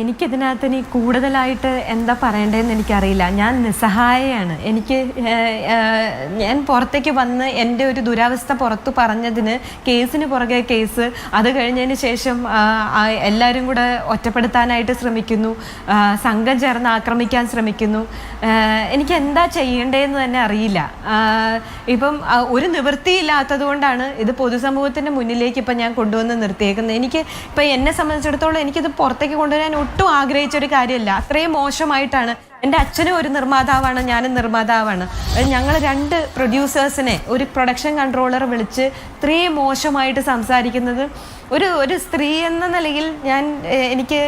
എനിക്കിതിനകത്ത് ഇനി കൂടുതലായിട്ട് എന്താ പറയേണ്ടതെന്ന് എനിക്കറിയില്ല. ഞാൻ നിസ്സഹായയാണ്. എനിക്ക് ഞാൻ പുറത്തേക്ക് വന്ന് എന്റെ ഒരു ദുരവസ്ഥ പുറത്തു പറഞ്ഞതിന് കേസിന് പുറകെ കേസ് അത് കഴിഞ്ഞതിന് ശേഷം എല്ലാവരും കൂടെ ഒറ്റപ്പെടുത്താനായിട്ട് ശ്രമിക്കുന്നു. സംഘം ചേർന്ന് ആക്രമിക്കാൻ ശ്രമിക്കുന്നു. എനിക്ക് എന്താ ചെയ്യേണ്ടതെന്ന് തന്നെ അറിയില്ല. ഇപ്പം ഒരു നിവൃത്തിയില്ലാത്തത് കൊണ്ടാണ് ഇത് പൊതുസമൂഹത്തിന്റെ മുന്നിലേക്ക് ഇപ്പം ഞാൻ കൊണ്ടുവന്ന് നിർത്തിയേക്കുന്നത്. എനിക്ക് ഇപ്പം എന്നെ സംബന്ധിച്ചിടത്തോളം എനിക്കിത് പുറത്തേക്ക് കൊണ്ടുവരാൻ ഒട്ടും ആഗ്രഹിച്ച ഒരു കാര്യമല്ല. അത്രയും മോശമായിട്ടാണ് എന്റെ അച്ഛനും ഒരു നിർമ്മാതാവാണ് ഞാനും നിർമ്മാതാവാണ്. ഞങ്ങൾ രണ്ട് പ്രൊഡ്യൂസേഴ്സിനെ ഒരു പ്രൊഡക്ഷൻ കൺട്രോളർ വിളിച്ച് ഇത്രയും മോശമായിട്ട് സംസാരിക്കുന്നത്. ഒരു ഒരു സ്ത്രീ എന്ന നിലയിൽ ഞാൻ എനിക്ക്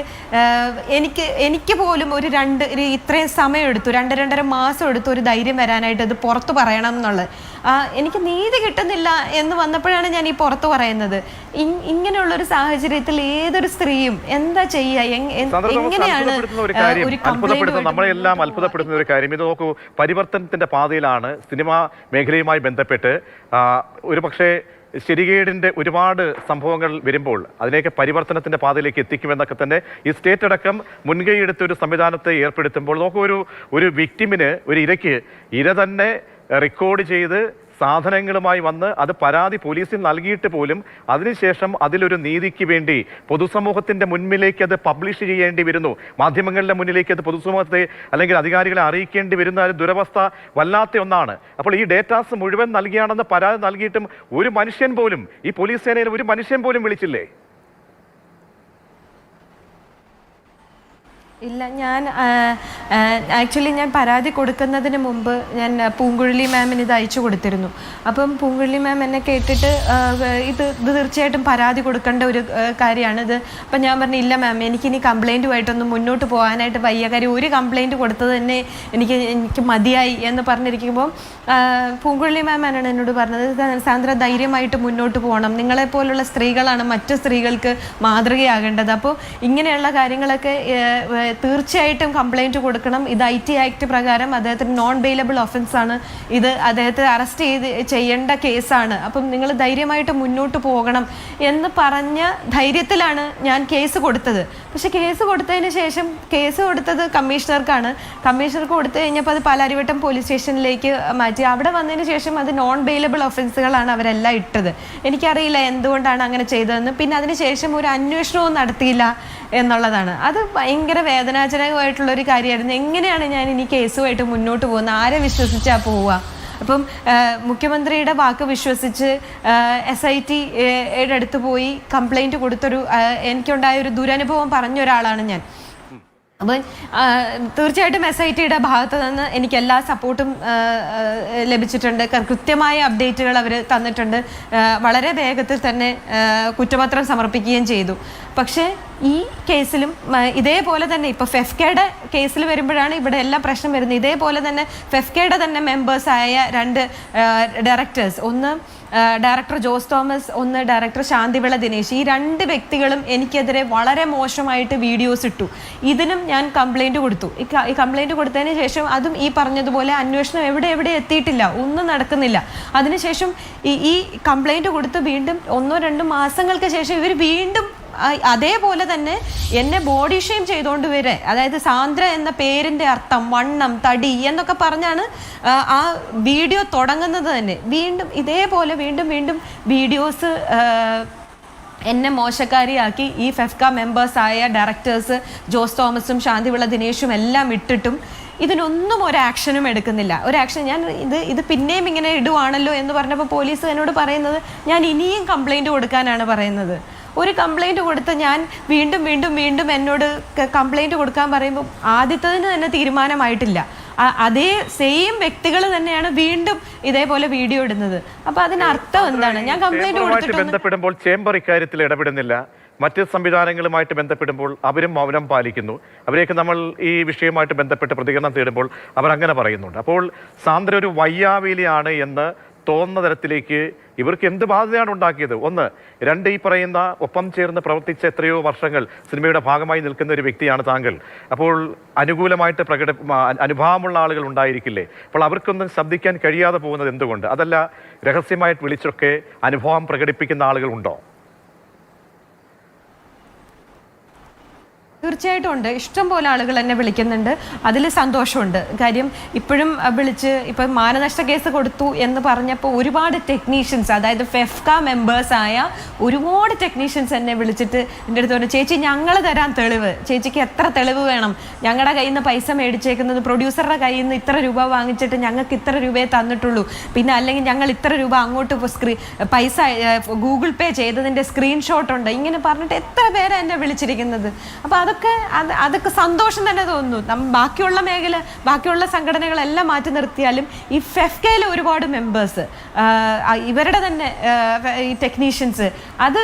എനിക്ക് എനിക്ക് പോലും ഒരു രണ്ട് ഒരു ഇത്രയും സമയം എടുത്തു രണ്ട് രണ്ടര മാസം എടുത്തു ഒരു ധൈര്യം വരാനായിട്ട് ഇത് പുറത്ത് പറയണം എന്നുള്ളത്. എനിക്ക് നീതി കിട്ടുന്നില്ല എന്ന് വന്നപ്പോഴാണ് ഞാൻ ഈ പുറത്ത് പറയുന്നത്. ഇങ്ങനെയുള്ള ഒരു സാഹചര്യത്തിൽ ഏതൊരു സ്ത്രീയും എന്താ ചെയ്യുക? തോമസ് എങ്ങനെയാണ് നമ്മളെല്ലാം അത്ഭുതപ്പെടുത്തുന്ന ഒരു കാര്യം. ഇത് നോക്കൂ പരിവർത്തനത്തിന്റെ പാതയിലാണ് സിനിമാ മേഖലയുമായി ബന്ധപ്പെട്ട് ഒരു പക്ഷേ ശരികേടിന്റെ ഒരുപാട് സംഭവങ്ങൾ വരുമ്പോൾ അതിലേക്ക് പരിവർത്തനത്തിന്റെ പാതയിലേക്ക് എത്തിക്കുമെന്നൊക്കെ തന്നെ ഈ സ്റ്റേറ്റ് അടക്കം മുൻകൈ എടുത്ത ഒരു സംവിധാനത്തെ ഏർപ്പെടുത്തുമ്പോൾ നോക്കൂ ഒരു ഒരു വിക്ടിമിന് ഒരു ഇരയ്ക്ക് ഇര തന്നെ റെക്കോർഡ് ചെയ്ത് സാധനങ്ങളുമായി വന്ന് അത് പരാതി പോലീസിൽ നൽകിയിട്ട് പോലും അതിനുശേഷം അതിലൊരു നീതിക്ക് വേണ്ടി പൊതുസമൂഹത്തിന്റെ മുൻപിലേക്ക് അത് പബ്ലിഷ് ചെയ്യേണ്ടി വരുന്നു. മാധ്യമങ്ങളുടെ മുന്നിലേക്ക് അത് പൊതുസമൂഹത്തെ അല്ലെങ്കിൽ അധികാരികളെ അറിയിക്കേണ്ടി വരുന്ന ഒരു ദുരവസ്ഥ വല്ലാത്ത ഒന്നാണ്. അപ്പോൾ ഈ ഡേറ്റാസ് മുഴുവൻ നൽകിയാണെന്ന് പരാതി നൽകിയിട്ടും ഒരു മനുഷ്യൻ പോലും ഈ പോലീസ് സേനയിൽ ഒരു മനുഷ്യൻ പോലും വിളിച്ചില്ലേ? ഇല്ല ഞാൻ ആക്ച്വലി ഞാൻ പരാതി കൊടുക്കുന്നതിന് മുമ്പ് ഞാൻ പൂങ്കുഴലി മാമിന് ഇത് അയച്ചു കൊടുത്തിരുന്നു. അപ്പം പൂങ്കുഴലി മാം എന്നെ കേട്ടിട്ട് ഇത് ഇത് തീർച്ചയായിട്ടും പരാതി കൊടുക്കേണ്ട ഒരു കാര്യമാണിത് കാര്യമാണ് ഇത്. അപ്പം ഞാൻ പറഞ്ഞു ഇല്ല മാം എനിക്കിനി കംപ്ലൈന്റുമായിട്ടൊന്നും മുന്നോട്ട് പോകാനായിട്ട് വയ്യ. കാര്യം ഒരു കംപ്ലൈന്റ് കൊടുത്തത് തന്നെ എനിക്ക് എനിക്ക് മതിയായി. എന്ന് പറഞ്ഞിരിക്കുമ്പോൾ പൂങ്കുഴലി മാമാണ് എന്നോട് പറഞ്ഞത് "സാ- സാന്ദ്ര ധൈര്യമായിട്ട് മുന്നോട്ട് പോകണം. നിങ്ങളെപ്പോലുള്ള സ്ത്രീകളാണ് മറ്റു സ്ത്രീകൾക്ക് മാതൃകയാകേണ്ടത്. അപ്പോൾ ഇങ്ങനെയുള്ള കാര്യങ്ങളൊക്കെ തീർച്ചയായിട്ടും കംപ്ലൈന്റ് കൊടുക്കണം. ഇത് ഐ ടി ആക്ട് പ്രകാരം അദ്ദേഹത്തിന് നോൺ ബെയിലബിൾ ഒഫൻസ് ആണ്. ഇത് അദ്ദേഹത്തെ അറസ്റ്റ് ചെയ്ത് ചെയ്യേണ്ട കേസാണ് അപ്പം നിങ്ങൾ ധൈര്യമായിട്ട് മുന്നോട്ട് പോകണം എന്ന് പറഞ്ഞ ധൈര്യത്തിലാണ് ഞാൻ കേസ് കൊടുത്തത്. പക്ഷെ കേസ് കൊടുത്തതിന് ശേഷം കേസ് കൊടുത്തത് കമ്മീഷണർക്കാണ്. കമ്മീഷണർക്ക് കൊടുത്തു കഴിഞ്ഞപ്പോൾ അത് പാലാരിവട്ടം പോലീസ് സ്റ്റേഷനിലേക്ക് മാറ്റി. അവിടെ വന്നതിന് ശേഷം അത് നോൺ ബെയിലബിൾ ഒഫൻസുകളാണ് അവരെല്ലാം ഇട്ടത്. എനിക്കറിയില്ല എന്തുകൊണ്ടാണ് അങ്ങനെ ചെയ്തതെന്ന്. പിന്നെ അതിന് ശേഷം ഒരു അന്വേഷണവും നടത്തിയില്ല എന്നുള്ളതാണ്. അത് ഭയങ്കര വേദനാജനകമായിട്ടുള്ള ഒരു കാര്യമായിരുന്നു. എങ്ങനെയാണ് ഞാൻ ഇനി കേസുമായിട്ട് മുന്നോട്ട് പോകുന്നത്? ആരെ വിശ്വസിച്ചാൽ പോവുക? അപ്പം മുഖ്യമന്ത്രിയുടെ വാക്ക് വിശ്വസിച്ച് എസ് ഐ ടിയുടെ അടുത്ത് പോയി കംപ്ലൈന്റ് കൊടുത്തൊരു എനിക്കുണ്ടായ ഒരു ദുരനുഭവം പറഞ്ഞ ഒരാളാണ് ഞാൻ. അപ്പം തീർച്ചയായിട്ടും എസ് ഐ ടിയുടെ ഭാഗത്ത് നിന്ന് എനിക്ക് എല്ലാ സപ്പോർട്ടും ലഭിച്ചിട്ടുണ്ട്. കൃത്യമായ അപ്ഡേറ്റുകൾ അവർ തന്നിട്ടുണ്ട്. വളരെ വേഗത്തിൽ തന്നെ കുറ്റപത്രം സമർപ്പിക്കുകയും ചെയ്തു. പക്ഷേ ഈ കേസിലും ഇതേപോലെ തന്നെ ഇപ്പോൾ ഫെഫ്കയുടെ കേസിൽ വരുമ്പോഴാണ് ഇവിടെ എല്ലാം പ്രശ്നം വരുന്നത്. ഇതേപോലെ തന്നെ ഫെഫ്കയുടെ തന്നെ മെമ്പേഴ്സായ രണ്ട് ഡയറക്ടേഴ്സ് ഒന്ന് ഡയറക്ടർ ജോസ് തോമസ് ഒന്ന് ഡയറക്ടർ ശാന്തിവിള ദിനേശ്. ഈ രണ്ട് വ്യക്തികളും എനിക്കെതിരെ വളരെ മോശമായിട്ട് വീഡിയോസ് ഇട്ടു. ഇതിനും ഞാൻ കംപ്ലൈന്റ് കൊടുത്തു. ഈ കംപ്ലൈന്റ് കൊടുത്തതിന് ശേഷം അതും ഈ പറഞ്ഞതുപോലെ അന്വേഷണം എവിടെ എവിടെ എത്തിയിട്ടില്ല. ഒന്നും നടക്കുന്നില്ല. അതിനുശേഷം ഈ ഈ കംപ്ലൈന്റ് കൊടുത്ത് വീണ്ടും ഒന്നോ രണ്ടോ മാസങ്ങൾക്ക് ശേഷം ഇവർ വീണ്ടും അതേപോലെ തന്നെ എന്നെ ബോഡി ഷെയിം ചെയ്തുകൊണ്ട് വരെ അതായത് സാന്ദ്ര എന്ന പേരിന്റെ അർത്ഥം വണ്ണം തടി എന്നൊക്കെ പറഞ്ഞാണ് ആ, വീഡിയോ തുടങ്ങുന്നത് തന്നെ. വീണ്ടും ഇതേപോലെ വീണ്ടും വീണ്ടും വീഡിയോസ് എന്നെ മോശക്കാരിയാക്കി ഈ ഫെഫ്ക മെമ്പേഴ്സായ ഡയറക്ടേഴ്സ് ജോസ് തോമസും ശാന്തിവിള ദിനേഷും എല്ലാം ഇട്ടിട്ടും ഇതിനൊന്നും ഒരു ആക്ഷനും എടുക്കുന്നില്ല. ഒരു ആക്ഷൻ ഞാൻ ഇത് ഇത് പിന്നെയും ഇങ്ങനെ ഇടുവാണല്ലോ എന്ന് പറഞ്ഞപ്പോൾ പോലീസ് എന്നോട് പറയുന്നത് ഞാൻ ഇനിയും കംപ്ലൈന്റ് കൊടുക്കാനാണ് പറയുന്നത്. ഒരു കംപ്ലൈന്റ് കൊടുത്ത് ഞാൻ വീണ്ടും വീണ്ടും വീണ്ടും എന്നോട് കംപ്ലൈന്റ് കൊടുക്കാൻ പറയുമ്പോൾ ആദ്യത്തതിന് തന്നെ തീരുമാനമായിട്ടില്ല. അതേ സെയിം വ്യക്തികൾ തന്നെയാണ് വീണ്ടും ഇതേപോലെ വീഡിയോ ഇടുന്നത്. അപ്പൊ അതിനർത്ഥം എന്താണ്? ഞാൻ കംപ്ലൈന്റ് ബന്ധപ്പെടുമ്പോൾ ചേംബർ ഇക്കാര്യത്തിൽ ഇടപെടുന്നില്ല. മറ്റ് സംവിധാനങ്ങളുമായിട്ട് ബന്ധപ്പെടുമ്പോൾ അവരും മൗനം പാലിക്കുന്നു. അവരെയൊക്കെ നമ്മൾ ഈ വിഷയവുമായിട്ട് ബന്ധപ്പെട്ട് പ്രതികരണം തേടുമ്പോൾ അവർ അങ്ങനെ പറയുന്നുണ്ട്. അപ്പോൾ സാന്ദ്ര ഒരു വയ്യാവേലിയാണ് എന്ന് തോന്നുന്ന തരത്തിലേക്ക് ഇവർക്ക് എന്ത് ബാധ്യതയാണ് ഉണ്ടാക്കിയത്? ഒന്ന് രണ്ട് ഈ പറയുന്ന ഒപ്പം ചേർന്ന് പ്രവർത്തിച്ച എത്രയോ വർഷങ്ങൾ സിനിമയുടെ ഭാഗമായി നിൽക്കുന്ന ഒരു വ്യക്തിയാണ് താങ്കൾ. അപ്പോൾ അനുകൂലമായിട്ട് പ്രകട അനുഭവമുള്ള ആളുകൾ ഉണ്ടായിരിക്കില്ലേ? അപ്പോൾ അവർക്കൊന്നും ശബ്ദിക്കാൻ കഴിയാതെ പോകുന്നത് എന്തുകൊണ്ട്? അതല്ല രഹസ്യമായിട്ട് വിളിച്ചൊക്കെ അനുഭവം പ്രകടിപ്പിക്കുന്ന ആളുകൾ ഉണ്ടോ തീർച്ചയായിട്ടും ഉണ്ട്. ഇഷ്ടം പോലെ ആളുകൾ എന്നെ വിളിക്കുന്നുണ്ട്. അതിൽ സന്തോഷമുണ്ട്. കാര്യം ഇപ്പോഴും വിളിച്ച് ഇപ്പം മാനനഷ്ട കേസ് കൊടുത്തു എന്ന് പറഞ്ഞപ്പോൾ ഒരുപാട് ടെക്നീഷ്യൻസ് അതായത് ഫെഫ്ക മെമ്പേഴ്സ് ആയ ഒരുപാട് ടെക്നീഷ്യൻസ് എന്നെ വിളിച്ചിട്ട് എന്റെ അടുത്ത് പറഞ്ഞു ചേച്ചി ഞങ്ങൾ തരാൻ തെളിവ്. ചേച്ചിക്ക് എത്ര തെളിവ് വേണം? ഞങ്ങളുടെ കയ്യിൽ നിന്ന് പൈസ മേടിച്ചേക്കുന്നത് പ്രൊഡ്യൂസറുടെ കയ്യിൽ നിന്ന് ഇത്ര രൂപ വാങ്ങിച്ചിട്ട് ഞങ്ങൾക്ക് ഇത്ര രൂപയെ തന്നിട്ടുള്ളൂ. പിന്നെ അല്ലെങ്കിൽ ഞങ്ങൾ ഇത്ര രൂപ അങ്ങോട്ട് സ്ക്രീ പൈസ ഗൂഗിൾ പേ ചെയ്തതിന്റെ സ്ക്രീൻഷോട്ട് ഉണ്ട്. ഇങ്ങനെ പറഞ്ഞിട്ട് എത്ര പേരെ എന്നെ വിളിച്ചിരിക്കുന്നത്. അപ്പോൾ അതൊക്കെ അത് അതൊക്കെ സന്തോഷം തന്നെ തോന്നുന്നു. ബാക്കിയുള്ള മേഖല ബാക്കിയുള്ള സംഘടനകളെല്ലാം മാറ്റി നിർത്തിയാലും ഈ ഫെഫ്കയിൽ ഒരുപാട് മെമ്പേഴ്സ് ഇവരുടെ തന്നെ ഈ ടെക്നീഷ്യൻസ് അത്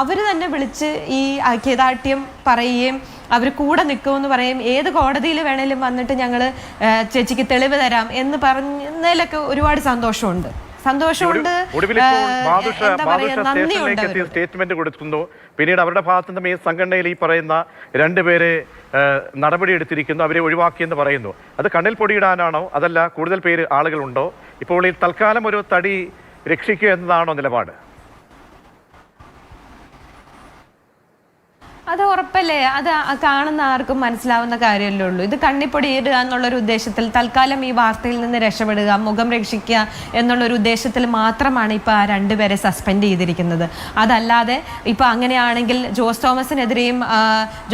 അവർ തന്നെ വിളിച്ച് ഈ ഐക്യദാർഢ്യം പറയുകയും അവർ കൂടെ നിൽക്കുമെന്ന് പറയും ഏത് കോടതിയിൽ വേണേലും വന്നിട്ട് ഞങ്ങൾ ചേച്ചിക്ക് തെളിവ് തരാം എന്ന് പറഞ്ഞതിലൊക്കെ ഒരുപാട് സന്തോഷമുണ്ട്. സന്തോഷമുണ്ട്. സ്റ്റേറ്റ്മെന്റ് കൊടുക്കുന്നു. പിന്നീട് അവരുടെ ഭാഗത്തു നിന്നും ഈ സംഘടനയിൽ ഈ പറയുന്ന രണ്ടുപേരെ നടപടിയെടുത്തിരിക്കുന്നു നടപടി എടുത്തിരിക്കുന്നു അവരെ ഒഴിവാക്കിയെന്ന് പറയുന്നു. അത് കണ്ണിൽ പൊടിയിടാനാണോ? അതല്ല കൂടുതൽ പേര് ആളുകളുണ്ടോ ഇപ്പോൾ ഈ തൽക്കാലം ഒരു തടി രക്ഷിക്കുക എന്നതാണോ നിലപാട്? അത് ഉറപ്പല്ലേ? അത് കാണുന്ന ആർക്കും മനസ്സിലാവുന്ന കാര്യമല്ലേ ഉള്ളൂ. ഇത് കണ്ണിപ്പൊടി ഇടുക എന്നുള്ളൊരു ഉദ്ദേശത്തിൽ തൽക്കാലം ഈ വാർത്തയിൽ നിന്ന് രക്ഷപ്പെടുക മുഖം രക്ഷിക്കുക എന്നുള്ളൊരു ഉദ്ദേശത്തിൽ മാത്രമാണ് ഇപ്പോൾ ആ രണ്ടുപേരെ സസ്പെൻഡ് ചെയ്തിരിക്കുന്നത്. അതല്ലാതെ ഇപ്പോൾ അങ്ങനെയാണെങ്കിൽ ജോസ് തോമസിനെതിരെയും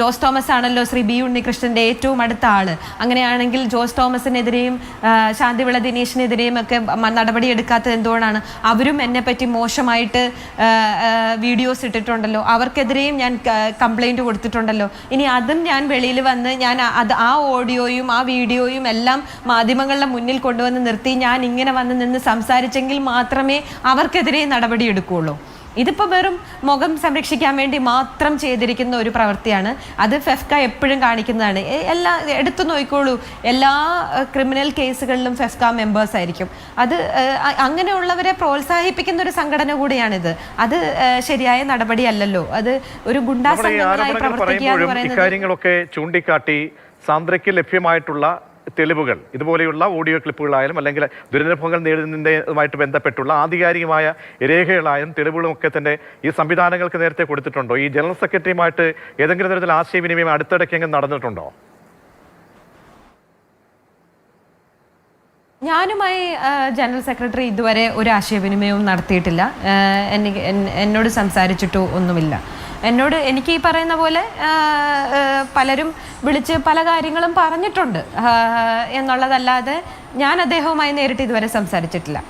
ജോസ് തോമസ് ആണല്ലോ ശ്രീ ബി ഉണ്ണികൃഷ്ണന്റെ ഏറ്റവും അടുത്ത ആൾ. അങ്ങനെയാണെങ്കിൽ ജോസ് തോമസിനെതിരെയും ശാന്തിവിള ദിനേശിനെതിരെയും ഒക്കെ നടപടി എടുക്കാത്തത് എന്തുകൊണ്ടാണ്? അവരും എന്നെ പറ്റി മോശമായിട്ട് വീഡിയോസ് ഇട്ടിട്ടുണ്ടല്ലോ. അവർക്കെതിരെയും ഞാൻ കംപ്ലൈന്റ് കൊടുത്തിട്ടുണ്ടല്ലോ. ഇനി അതും ഞാൻ വെളിയിൽ വന്ന് ഞാൻ അത് ആ ഓഡിയോയും ആ വീഡിയോയും എല്ലാം മാധ്യമങ്ങളുടെ മുന്നിൽ കൊണ്ടുവന്ന് നിർത്തി ഞാൻ ഇങ്ങനെ വന്ന് നിന്ന് സംസാരിച്ചെങ്കിൽ മാത്രമേ അവർക്കെതിരെ നടപടി എടുക്കുകയുള്ളൂ. ഇതിപ്പോൾ വെറും മുഖം സംരക്ഷിക്കാൻ വേണ്ടി മാത്രം ചെയ്തിരിക്കുന്ന ഒരു പ്രവൃത്തിയാണ്. അത് ഫെഫ്ക എപ്പോഴും കാണിക്കുന്നതാണ്. എല്ലാ എടുത്തു നോക്കിക്കോളൂ. എല്ലാ ക്രിമിനൽ കേസുകളിലും ഫെഫ്ക മെമ്പേഴ്സ് ആയിരിക്കും. അത് അങ്ങനെയുള്ളവരെ പ്രോത്സാഹിപ്പിക്കുന്ന ഒരു സംഘടന കൂടിയാണിത്. അത് ശരിയായ നടപടിയല്ലല്ലോ. അത് ഒരു ഗുണ്ടാ സംഘടനയായി പ്രവർത്തിക്കുക ഇക്കാര്യങ്ങളൊക്കെ ചൂണ്ടിക്കാട്ടി സാന്ദ്രയ്ക്ക് ലഭ്യമായിട്ടുള്ള തെളിവുകൾ ഇതുപോലെയുള്ള ഓഡിയോ ക്ലിപ്പുകളായാലും അല്ലെങ്കിൽ ദുരനുഭവങ്ങൾ നേടുന്നതുമായിട്ട് ബന്ധപ്പെട്ടുള്ള ആധികാരികമായ രേഖകളായാലും തെളിവുകളും ഒക്കെ തന്നെ ഈ സംവിധാനങ്ങൾക്ക് നേരത്തെ കൊടുത്തിട്ടുണ്ടോ? ഈ ജനറൽ സെക്രട്ടറിയുമായിട്ട് ഏതെങ്കിലും തരത്തിൽ ആശയവിനിമയം അടുത്തിടയ്ക്കെങ്കിലും നടന്നിട്ടുണ്ടോ? ഞാനുമായി ജനറൽ സെക്രട്ടറി ഇതുവരെ ഒരു ആശയവിനിമയവും നടത്തിയിട്ടില്ല. എന്നോട് സംസാരിച്ചിട്ടോ ഒന്നുമില്ല. എന്നോട് എനിക്ക് ഈ പറയുന്ന പോലെ പലരും വിളിച്ച് പല കാര്യങ്ങളും പറഞ്ഞിട്ടുണ്ട്. എന്നുള്ളതല്ലാതെ ഞാൻ അദ്ദേഹവുമായി നേരിട്ട് ഇതുവരെ സംസാരിച്ചിട്ടില്ല.